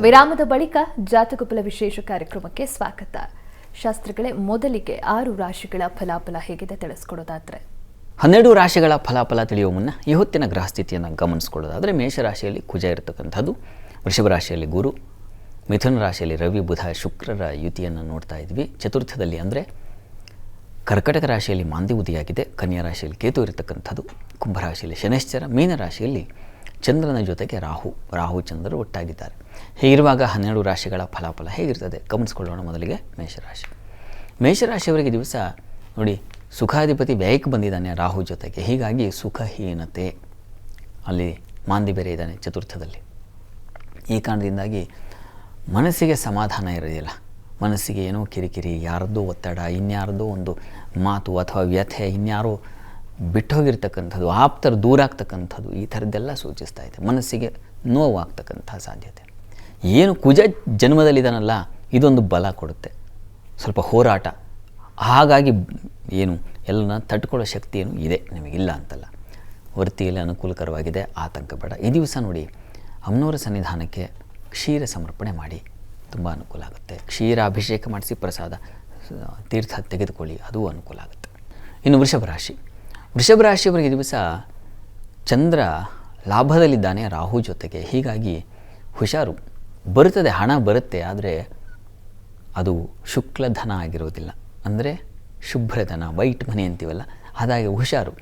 ವಿರಾಮದ ಬಳಿಕ ಜಾತಕುಪಲ ವಿಶೇಷ ಕಾರ್ಯಕ್ರಮಕ್ಕೆ ಸ್ವಾಗತ. ಶಾಸ್ತ್ರಗಳೇ ಮೊದಲಿಗೆ ಆರು ರಾಶಿಗಳ ಫಲಾಫಲ ಹೇಗಿದೆ ತಿಳಿಸ್ಕೊಡೋದಾದ್ರೆ? ಹನ್ನೆರಡು ರಾಶಿಗಳ ಫಲಾಫಲ ತಿಳಿಯುವ ಮುನ್ನ ಈ ಹೊತ್ತಿನ ಗ್ರಹಸ್ಥಿತಿಯನ್ನು ಗಮನಿಸ್ಕೊಳ್ಳೋದಾದರೆ ಮೇಷರಾಶಿಯಲ್ಲಿ ಕುಜ ಇರತಕ್ಕಂಥದ್ದು. ವೃಷಭ ರಾಶಿಯಲ್ಲಿ ಗುರು ಮಿಥುನ ರಾಶಿಯಲ್ಲಿ ರವಿ ಬುಧ ಶುಕ್ರರ ಯುತಿಯನ್ನು ನೋಡ್ತಾ ಇದ್ವಿ. ಚತುರ್ಥದಲ್ಲಿ ಅಂದರೆ ಕರ್ಕಟಕ ರಾಶಿಯಲ್ಲಿ ಮಾಂದಿ ಉದಿಯಾಗಿದೆ ಕನ್ಯಾ ರಾಶಿಯಲ್ಲಿ ಕೇತು ಇರತಕ್ಕಂಥದ್ದು. ಕುಂಭರಾಶಿಯಲ್ಲಿ ಶನೈಶ್ಚರ ಮೀನ ರಾಶಿಯಲ್ಲಿ ಚಂದ್ರನ ಜೊತೆಗೆ ರಾಹು ರಾಹು ಚಂದ್ರರು ಒಟ್ಟಾಗಿದ್ದಾರೆ. ಹೀಗಿರುವಾಗ ಹನ್ನೆರಡು ರಾಶಿಗಳ ಫಲಾಫಲ ಹೇಗಿರ್ತದೆ? ಗಮನಿಸ್ಕೊಳ್ಳೋಣ ಮೊದಲಿಗೆ ಮೇಷರಾಶಿ. ಮೇಷರಾಶಿಯವರಿಗೆ ದಿವಸ ನೋಡಿ, ಸುಖಾಧಿಪತಿ ವ್ಯಯಕ್ಕೆ ಬಂದಿದ್ದಾನೆ ರಾಹು ಜೊತೆಗೆ. ಹೀಗಾಗಿ ಸುಖಹೀನತೆ ಅಲ್ಲಿ ಮಾಂದಿ ಬೇರೆ ಇದ್ದಾನೆ ಚತುರ್ಥದಲ್ಲಿ. ಈ ಕಾರಣದಿಂದಾಗಿ ಮನಸ್ಸಿಗೆ ಸಮಾಧಾನ ಇರೋದಿಲ್ಲ. ಮನಸ್ಸಿಗೆ ಏನೋ ಕಿರಿಕಿರಿ, ಯಾರದ್ದೋ ಒತ್ತಡ ಇನ್ಯಾರದೋ ಒಂದು ಮಾತು ಅಥವಾ ವ್ಯಥೆ, ಇನ್ಯಾರೋ ಬಿಟ್ಟೋಗಿರ್ತಕ್ಕಂಥದ್ದು, ಆಪ್ತರು ದೂರ ಆಗ್ತಕ್ಕಂಥದ್ದು ಈ ಥರದ್ದೆಲ್ಲ ಸೂಚಿಸ್ತಾ ಇದೆ. ಮನಸ್ಸಿಗೆ ನೋವಾಗ್ತಕ್ಕಂಥ ಸಾಧ್ಯತೆ. ಏನು ಕುಜ ಜನ್ಮದಲ್ಲಿದ್ದಾನಲ್ಲ, ಇದೊಂದು ಬಲ ಕೊಡುತ್ತೆ. ಸ್ವಲ್ಪ ಹೋರಾಟ. ಹಾಗಾಗಿ ಏನು, ಎಲ್ಲನ ತಟ್ಕೊಳ್ಳೋ ಶಕ್ತಿ ಏನು ಇದೆ, ನಿಮಗಿಲ್ಲ ಅಂತಲ್ಲ. ವೃತ್ತಿಯಲ್ಲಿ ಅನುಕೂಲಕರವಾಗಿದೆ, ಆತಂಕ ಬೇಡ. ಈ ದಿವಸ ನೋಡಿ ಅಮ್ಮನವರ ಸನ್ನಿಧಾನಕ್ಕೆ ಕ್ಷೀರ ಸಮರ್ಪಣೆ ಮಾಡಿ, ತುಂಬ ಅನುಕೂಲ ಆಗುತ್ತೆ. ಕ್ಷೀರ ಅಭಿಷೇಕ ಮಾಡಿಸಿ ಪ್ರಸಾದ, ತೀರ್ಥ ತೆಗೆದುಕೊಳ್ಳಿ, ಅದು ಅನುಕೂಲ ಆಗುತ್ತೆ. ಇನ್ನು ವೃಷಭ ರಾಶಿ. ವೃಷಭ ರಾಶಿಯವರಿಗೆ ದಿವಸ ಚಂದ್ರ ಲಾಭದಲ್ಲಿದ್ದಾನೆ ರಾಹು ಜೊತೆಗೆ. ಹೀಗಾಗಿ ಹುಷಾರು. ಬರುತ್ತದೆ, ಹಣ ಬರುತ್ತೆ, ಆದರೆ ಅದು ಶುಕ್ಲಧನ ಆಗಿರೋದಿಲ್ಲ ಅಂದರೆ ಶುಭ್ರಧನ, ವೈಟ್ ಮನಿ ಅಂತೀವಲ್ಲ, ಹಾಗಾಗಿ ಹುಷಾರು.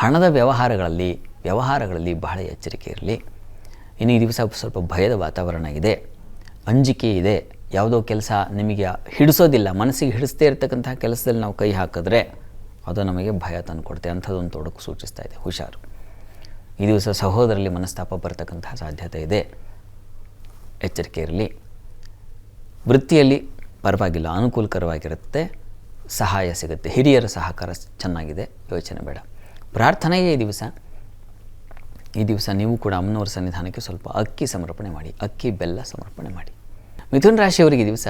ಹಣದ ವ್ಯವಹಾರಗಳಲ್ಲಿ ವ್ಯವಹಾರಗಳಲ್ಲಿ ಬಹಳ ಎಚ್ಚರಿಕೆ ಇರಲಿ. ಇನ್ನು ಈ ದಿವಸ ಸ್ವಲ್ಪ ಭಯದ ವಾತಾವರಣ ಇದೆ. ಅಂಜಿಕೆ ಇದೆ. ಯಾವುದೋ ಕೆಲಸ ನಿಮಗೆ ಹಿಡಿಸೋದಿಲ್ಲ, ಮನಸ್ಸಿಗೆ ಹಿಡಿಸದೇ ಇರತಕ್ಕಂತಹ ಕೆಲಸದಲ್ಲಿ ನಾವು ಕೈ ಹಾಕಿದ್ರೆ ಅದು ನಮಗೆ ಭಯ ತಂದುಕೊಡುತ್ತೆ ಅಂಥದ್ದೊಂದು ತೊಡಕು ಸೂಚಿಸ್ತಾ ಇದೆ, ಹುಷಾರು. ಈ ದಿವಸ ಸಹೋದರಲ್ಲಿ ಮನಸ್ತಾಪ ಬರ್ತಕ್ಕಂತಹ ಸಾಧ್ಯತೆ ಇದೆ. ಎಚ್ಚರಿಕೆ ಇರಲಿ. ವೃತ್ತಿಯಲ್ಲಿ ಪರವಾಗಿಲ್ಲ, ಅನುಕೂಲಕರವಾಗಿರುತ್ತೆ, ಸಹಾಯ ಸಿಗುತ್ತೆ, ಹಿರಿಯರ ಸಹಕಾರ ಚೆನ್ನಾಗಿದೆ, ಯೋಚನೆ ಬೇಡ. ಪ್ರಾರ್ಥನೆಗೆ ಈ ದಿವಸ ಈ ದಿವಸ ನೀವು ಕೂಡ ಅಮ್ಮನವರ ಸನ್ನಿಧಾನಕ್ಕೆ ಸ್ವಲ್ಪ ಅಕ್ಕಿ ಸಮರ್ಪಣೆ ಮಾಡಿ, ಅಕ್ಕಿ ಬೆಲ್ಲ ಸಮರ್ಪಣೆ ಮಾಡಿ. ಮಿಥುನ ರಾಶಿಯವರಿಗೆ ಈ ದಿವಸ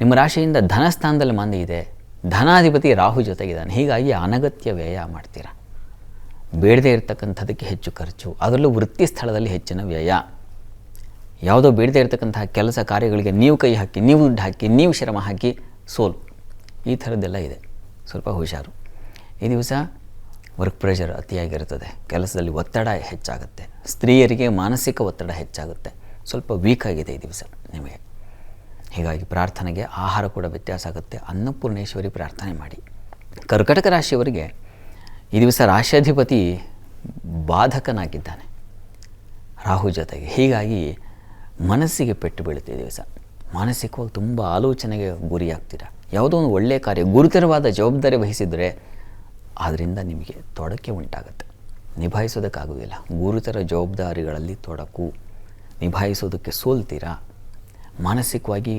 ನಿಮ್ಮ ರಾಶಿಯಿಂದ ಧನಸ್ಥಾನದಲ್ಲಿ ಮಂದಿ ಇದೆ. ಧನಾಧಿಪತಿ ರಾಹು ಜೊತೆಗಿದ್ದಾನೆ. ಹೀಗಾಗಿ ಅನಗತ್ಯ ವ್ಯಯ ಮಾಡ್ತೀರಾ? ಬೇಡದೇ ಇರತಕ್ಕಂಥದ್ದಕ್ಕೆ ಹೆಚ್ಚು ಖರ್ಚು, ಅದರಲ್ಲೂ ವೃತ್ತಿ ಸ್ಥಳದಲ್ಲಿ ಹೆಚ್ಚಿನ ವ್ಯಯ. ಯಾವುದೋ ಬೇಡದೇ ಇರತಕ್ಕಂತಹ ಕೆಲಸ ಕಾರ್ಯಗಳಿಗೆ ನೀವು ಕೈ ಹಾಕಿ, ನೀವು ದುಡ್ಡು ಹಾಕಿ, ನೀವು ಶ್ರಮ ಹಾಕಿ ಸೋಲು. ಈ ಥರದ್ದೆಲ್ಲ ಇದೆ. ಸ್ವಲ್ಪ ಹುಷಾರು. ಈ ದಿವಸ ವರ್ಕ್ ಪ್ರೆಷರ್ ಅತಿಯಾಗಿರುತ್ತದೆ. ಕೆಲಸದಲ್ಲಿ ಒತ್ತಡ ಹೆಚ್ಚಾಗುತ್ತೆ. ಸ್ತ್ರೀಯರಿಗೆ ಮಾನಸಿಕ ಒತ್ತಡ ಹೆಚ್ಚಾಗುತ್ತೆ. ಸ್ವಲ್ಪ ವೀಕ್ ಆಗಿದೆ ಈ ದಿವಸ ನಿಮಗೆ. ಹೀಗಾಗಿ ಪ್ರಾರ್ಥನೆಗೆ ಆಹಾರ ಕೂಡ ವ್ಯತ್ಯಾಸ ಆಗುತ್ತೆ. ಅನ್ನಪೂರ್ಣೇಶ್ವರಿ ಪ್ರಾರ್ಥನೆ ಮಾಡಿ. ಕರ್ಕಟಕ ರಾಶಿಯವರಿಗೆ ಈ ದಿವಸ ರಾಶ್ಯಾಧಿಪತಿ ಬಾಧಕನಾಗಿದ್ದಾನೆ. ರಾಹು ಜೊತೆಗೆ. ಹೀಗಾಗಿ ಮನಸ್ಸಿಗೆ ಪೆಟ್ಟು ಬೀಳುತ್ತೆ ಈ ದಿವಸ. ಮಾನಸಿಕವಾಗಿ ತುಂಬ ಆಲೋಚನೆಗೆ ಗುರಿಯಾಗ್ತೀರ? ಯಾವುದೋ ಒಂದು ಒಳ್ಳೆಯ ಕಾರ್ಯ, ಗುರುತರವಾದ ಜವಾಬ್ದಾರಿ ವಹಿಸಿದರೆ ಅದರಿಂದ ನಿಮಗೆ ತೊಡಕೆ ಉಂಟಾಗುತ್ತೆ. ನಿಭಾಯಿಸೋದಕ್ಕಾಗೋದಿಲ್ಲ ಗುರುತರ ಜವಾಬ್ದಾರಿಗಳಲ್ಲಿ ತೊಡಕು. ನಿಭಾಯಿಸೋದಕ್ಕೆ ಸೋಲ್ತೀರಾ? ಮಾನಸಿಕವಾಗಿ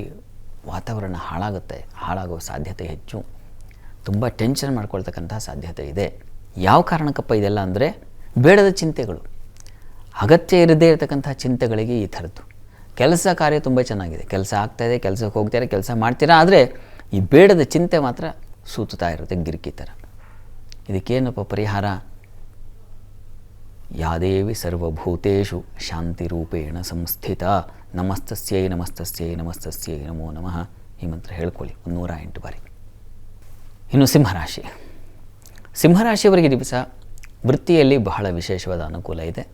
ವಾತಾವರಣ ಹಾಳಾಗುತ್ತೆ ಹಾಳಾಗೋ ಸಾಧ್ಯತೆ ಹೆಚ್ಚು. ತುಂಬ ಟೆನ್ಷನ್ ಮಾಡ್ಕೊಳ್ತಕ್ಕಂಥ ಸಾಧ್ಯತೆ ಇದೆ. ಯಾವ ಕಾರಣಕ್ಕಪ್ಪ ಇದೆಲ್ಲ ಅಂದರೆ ಬೇಡದ ಚಿಂತೆಗಳು. ಅಗತ್ಯ ಇರದೇ ಇರತಕ್ಕಂಥ ಚಿಂತೆಗಳಿಗೆ ಈ ಥರದ್ದು. ಕೆಲಸ ಕಾರ್ಯ ತುಂಬ ಚೆನ್ನಾಗಿದೆ. ಕೆಲಸ ಆಗ್ತಾಯಿದೆ ಕೆಲಸಕ್ಕೆ ಹೋಗ್ತಾರೆ ಕೆಲಸ ಮಾಡ್ತೀರಾ? ಆದರೆ ಈ ಬೇಡದ ಚಿಂತೆ ಮಾತ್ರ ಸೂತುತ್ತಾ ಇರುತ್ತೆ ಗಿರ್ಕಿ ಥರ. ಇದಕ್ಕೇನಪ್ಪ ಪರಿಹಾರ? ಯಾದೇವಿ ಸರ್ವಭೂತೇಷು ಶಾಂತಿರೂಪೇಣ ಸಂಸ್ಥಿತ ನಮಸ್ತಸ್ಯೈ ನಮಸ್ತಸ್ಯೈ ನಮಸ್ತಸ್ಯೈ ನಮೋ ನಮಃ ಈ ಮಂತ್ರ ಹೇಳ್ಕೊಳ್ಳಿ ನೂರ ಎಂಟು ಬಾರಿ. ಇನ್ನು ಸಿಂಹರಾಶಿ. ಸಿಂಹರಾಶಿಯವರಿಗೆ ದಿವಸ ವೃತ್ತಿಯಲ್ಲಿ ಬಹಳ ವಿಶೇಷವಾದ ಅನುಕೂಲ ಇದೆ.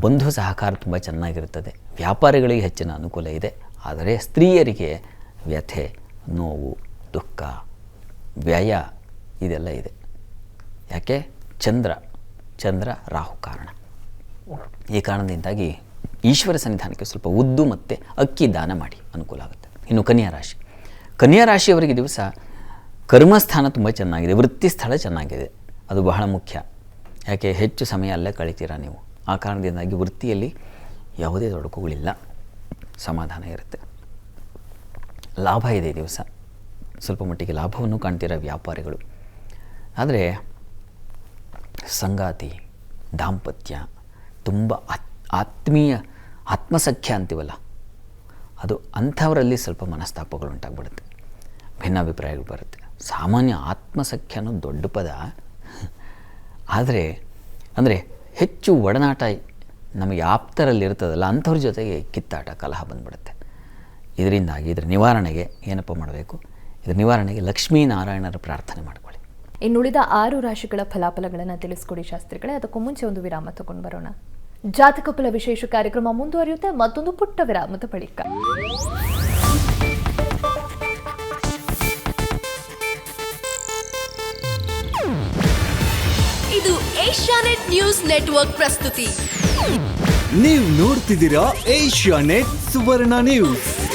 ಬಂಧು ಸಹಕಾರ ತುಂಬ ಚೆನ್ನಾಗಿರುತ್ತದೆ. ವ್ಯಾಪಾರಿಗಳಿಗೆ ಹೆಚ್ಚಿನ ಅನುಕೂಲ ಇದೆ. ಆದರೆ ಸ್ತ್ರೀಯರಿಗೆ ವ್ಯಥೆ, ನೋವು, ದುಃಖ, ವ್ಯಯ ಇದೆಲ್ಲ ಇದೆ. ಯಾಕೆ? ಚಂದ್ರ. ಚಂದ್ರ, ರಾಹು ಕಾರಣ. ಈ ಕಾರಣದಿಂದಾಗಿ ಈಶ್ವರ ಸನ್ನಿಧಾನಕ್ಕೆ ಸ್ವಲ್ಪ ಉದ್ದು ಮತ್ತು ಅಕ್ಕಿ ದಾನ ಮಾಡಿ ಅನುಕೂಲ ಆಗುತ್ತೆ. ಇನ್ನು ಕನ್ಯಾ ರಾಶಿ. ಕನ್ಯಾ ರಾಶಿಯವರಿಗೆ ದಿವಸ ಕರ್ಮಸ್ಥಾನ ತುಂಬ ಚೆನ್ನಾಗಿದೆ, ವೃತ್ತಿ ಸ್ಥಳ ಚೆನ್ನಾಗಿದೆ. ಅದು ಬಹಳ ಮುಖ್ಯ. ಯಾಕೆ? ಹೆಚ್ಚು ಸಮಯ ಅಲ್ಲೇ ಕಳಿತೀರಾ ನೀವು? ಆ ಕಾರಣದಿಂದಾಗಿ ವೃತ್ತಿಯಲ್ಲಿ ಯಾವುದೇ ತೊಡಕುಗಳಿಲ್ಲ ಸಮಾಧಾನ ಇರುತ್ತೆ. ಲಾಭ ಇದೆ ದಿವಸ. ಸ್ವಲ್ಪ ಮಟ್ಟಿಗೆ ಲಾಭವನ್ನು ಕಾಣ್ತೀರ ವ್ಯಾಪಾರಿಗಳು. ಆದರೆ ಸಂಗಾತಿ, ದಾಂಪತ್ಯ, ತುಂಬ ಆತ್, ಆತ್ಮೀಯ, ಆತ್ಮಸಖ್ಯ ಅಂತೀವಲ್ಲ, ಅದು ಅಂಥವರಲ್ಲಿ ಸ್ವಲ್ಪ ಮನಸ್ತಾಪಗಳು ಉಂಟಾಗ್ಬಿಡುತ್ತೆ, ಭಿನ್ನಾಭಿಪ್ರಾಯಗಳು ಬರುತ್ತೆ. ಸಾಮಾನ್ಯ ಆತ್ಮಸಖ್ಯ ಅನ್ನೋದು ದೊಡ್ಡ ಪದ. ಆದರೆ, ಅಂದರೆ ಹೆಚ್ಚು ಒಡನಾಟ ನಮಗೆ ಆಪ್ತರಲ್ಲಿ ಇರ್ತದಲ್ಲ, ಅಂಥವ್ರ ಜೊತೆಗೆ ಕಿತ್ತಾಟ, ಕಲಹ ಬಂದ್ಬಿಡುತ್ತೆ. ಇದರಿಂದಾಗಿ ಇದರ ನಿವಾರಣೆಗೆ ಏನಪ್ಪ ಮಾಡಬೇಕು? ಇದರ ನಿವಾರಣೆಗೆ ಲಕ್ಷ್ಮೀನಾರಾಯಣರ ಪ್ರಾರ್ಥನೆ ಮಾಡ್ಕೊಳ್ಳಿ. ಇನ್ನುಳಿದ ಆರು ರಾಶಿಗಳ ಫಲಾಫಲಗಳನ್ನು ತಿಳಿಸ್ಕೊಡಿ ಶಾಸ್ತ್ರಿಗಳೇ. ಅದಕ್ಕೂ ಮುಂಚೆ ಒಂದು ವಿರಾಮ ತಗೊಂಡು ಬರೋಣ. ಜಾತಕ ಫಲ ವಿಶೇಷ ಕಾರ್ಯಕ್ರಮ ಮುಂದುವರಿಯುತ್ತೆ. ಮತ್ತೊಂದು ಪುಟ್ಟ ವಿರಾಮದ ಬಳಿಕ. ಇದು ಏಷ್ಯಾನೆಟ್ ನ್ಯೂಸ್ ನೆಟ್ವರ್ಕ್ ಪ್ರಸ್ತುತಿ. ನೀವು ನೋಡ್ತಿದ್ದೀರಾ ಏಷ್ಯಾ ನೆಟ್ ಸುವರ್ಣ ನ್ಯೂಸ್.